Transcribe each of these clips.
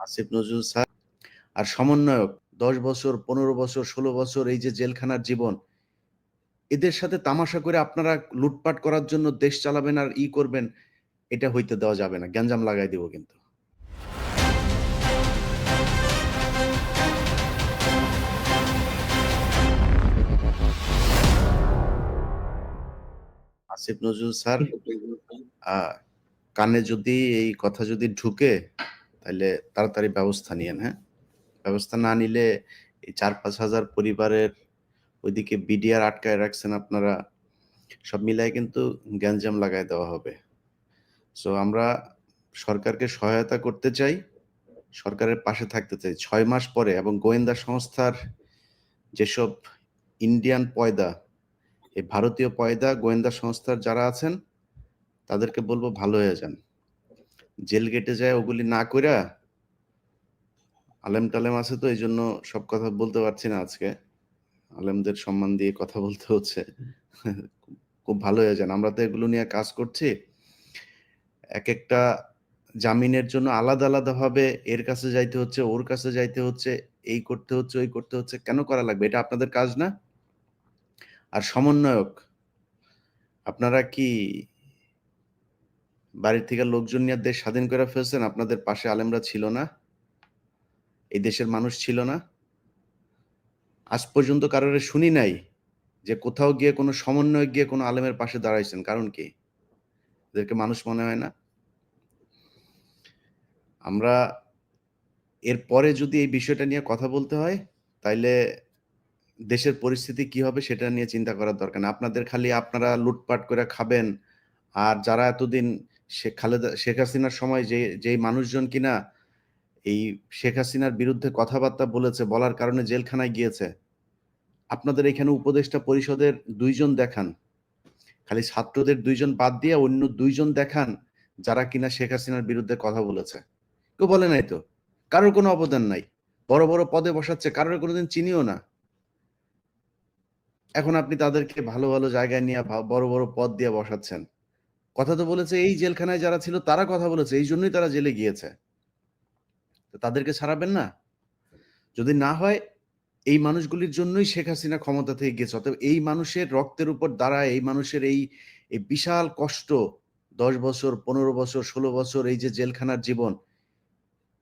Asif Nazrul sir আর সমন্বয়ক দশ বছর পনেরো বছর ষোলো বছর এই যে জেলখানার জীবন এদের সাথে তামাশা করে আপনারা লুটপাট করার জন্য দেশ চালাবেন আর ই করবেন এটা হইতে দেওয়া যাবে না। গ্যাঞ্জাম লাগাই দিব কিন্তু। আসিফ নজরুল স্যার আহ, কানে যদি এই কথা যদি ঢুকে তাহলে তাড়াতাড়ি ব্যবস্থা নিয়েন হ্যাঁ? ব্যবস্থা না নিলে এই চার পাঁচ হাজার পরিবারের ওইদিকে বিডিআর আটকায় রাখছেন আপনারা, সব মিলাই কিন্তু গ্যাঞ্জাম লাগাই দেওয়া হবে। সো আমরা সরকারকে সহায়তা করতে চাই, সরকারের পাশে থাকতে চাই। ছয় মাস পরে এবং গোয়েন্দা সংস্থার যেসব ইন্ডিয়ান পয়দা, এই ভারতীয় পয়দা গোয়েন্দা সংস্থার যারা আছেন, তাদেরকে বলব ভালো হয়ে যান। জেল গেটে যায় ওগুলি না কইরা? আলেম টালেম আছে তো এই জন্য সব কথা বলতে পারছি না আজকে। আলেমদের সম্মান দিয়ে কথা বলতে হচ্ছে। খুব ভালো হয়ে যান আমরা তো এগুলো নিয়ে কাজ করছি। এক একটা জামিনের জন্য আলাদা আলাদা ভাবে এর কাছে যাইতে হচ্ছে, ওর কাছে যাইতে হচ্ছে, এই করতে হচ্ছে, ওই করতে হচ্ছে। কেন করা লাগবে? এটা আপনাদের কাজ না? আর সমন্বয়ক, আপনারা কি বাড়ির থেকে লোকজন নিয়ে দেশ স্বাধীন করে ফেলছেন, আপনাদের পাশে আলেমরা ছিল না, এই দেশের মানুষ ছিল না। আজ পর্যন্ত কারোর শুনি নাই যে কোথাও গিয়ে কোনো সমন্বয় গিয়ে কোনো আলেমের পাশে দাঁড়াইছেন, কারণ কি? এদেরকে মানুষ মনে হয় না? আমরা এরপরে যদি এই বিষয়টা নিয়ে কথা বলতে হয়, তাইলে দেশের পরিস্থিতি কি হবে সেটা নিয়ে চিন্তা করার দরকার না আপনাদের খালি আপনারা লুটপাট করে খাবেন, আর যারা এতদিন শেখ খালেদা, শেখ হাসিনার সময় যে, যেই মানুষজন কিনা এই শেখ হাসিনার বিরুদ্ধে কথাবার্তা বলেছে, বলার কারণে জেলখানায় গিয়েছে, আপনাদের এখানে উপদেষ্টা পরিষদের দুইজন দেখান। খালি ছাত্রদের দুইজন বাদ দিয়ে অন্য দুইজন দেখান যারা কিনা শেখ হাসিনার বিরুদ্ধে কথা বলেছে। কেউ বলে নাই তো? কারোর কোনো অবদান নাই। বড় বড় পদে বসাচ্ছে, কারোর কোনোদিন চিনিও না। এখন আপনি তাদেরকে ভালো ভালো জায়গায় নিয়ে বড় বড় পদ দিয়ে বসাচ্ছেন। কথা তো বলেছে, এই জেলখানায় যারা ছিল তারা কথা বলেছে, এই জন্যই তারা জেলে গিয়েছে। তাদেরকে ছাড়াবেন না। যদি না হয়, এই মানুষগুলির জন্যই শেখ হাসিনা ক্ষমতা থেকে গেছে। অতএব এই মানুষের রক্তের উপর দাঁড়ায়, এই মানুষের এই এই বিশাল কষ্ট, দশ বছর, পনেরো বছর, ষোলো বছর এই যে জেলখানার জীবন,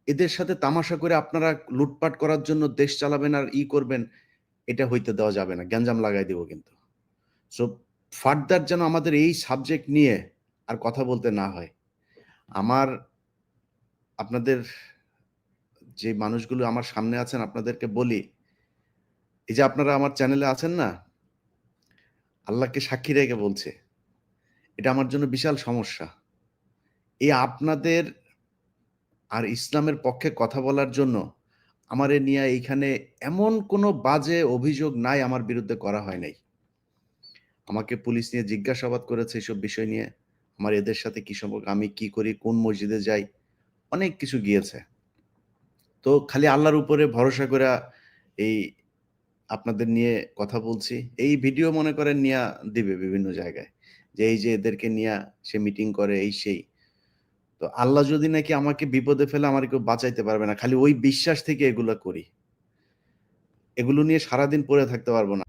এদের সাথে তামাশা করে আপনারা লুটপাট করার জন্য দেশ চালাবেন আর ই করবেন, এটা হইতে দেওয়া যাবে না। গ্যাঞ্জাম লাগাই দিব কিন্তু। সো ফার্দার যেন আমাদের এই সাবজেক্ট নিয়ে আর কথা বলতে না হয়। আমার, আপনাদের যে মানুষগুলো আমার সামনে আছেন, আপনাদেরকে বলি, এই যে আপনারা আমার চ্যানেলে আছেন না, আল্লাহকে সাক্ষী রেখে বলছে, এটা আমার জন্য বিশাল সমস্যা। এই আপনাদের আর ইসলামের পক্ষে কথা বলার জন্য আমার নিয়ে এইখানে এমন কোনো বাজে অভিযোগ নাই আমার বিরুদ্ধে করা হয় নাই। আমাকে পুলিশ নিয়ে জিজ্ঞাসাবাদ করেছে এইসব বিষয় নিয়ে। আমার এদের সাথে কি সম্পর্ক, আমি কি করি, কোন মসজিদে যাই, অনেক কিছু গিয়েছে। তো খালি আল্লাহর উপরে ভরসা করে এই আপনাদের নিয়ে কথা বলছি। এই ভিডিও মনে করেন নিয়ে দিবে বিভিন্ন জায়গায়, যে এই যে এদেরকে নিয়ে সে মিটিং করে, এই সেই। তো আল্লাহ যদি নাকি আমাকে বিপদে ফেলে, আমার কেউ বাঁচাইতে পারবে না। খালি ওই বিশ্বাস থেকে এগুলো করি। এগুলো নিয়ে সারাদিন পড়ে থাকতে পারব না।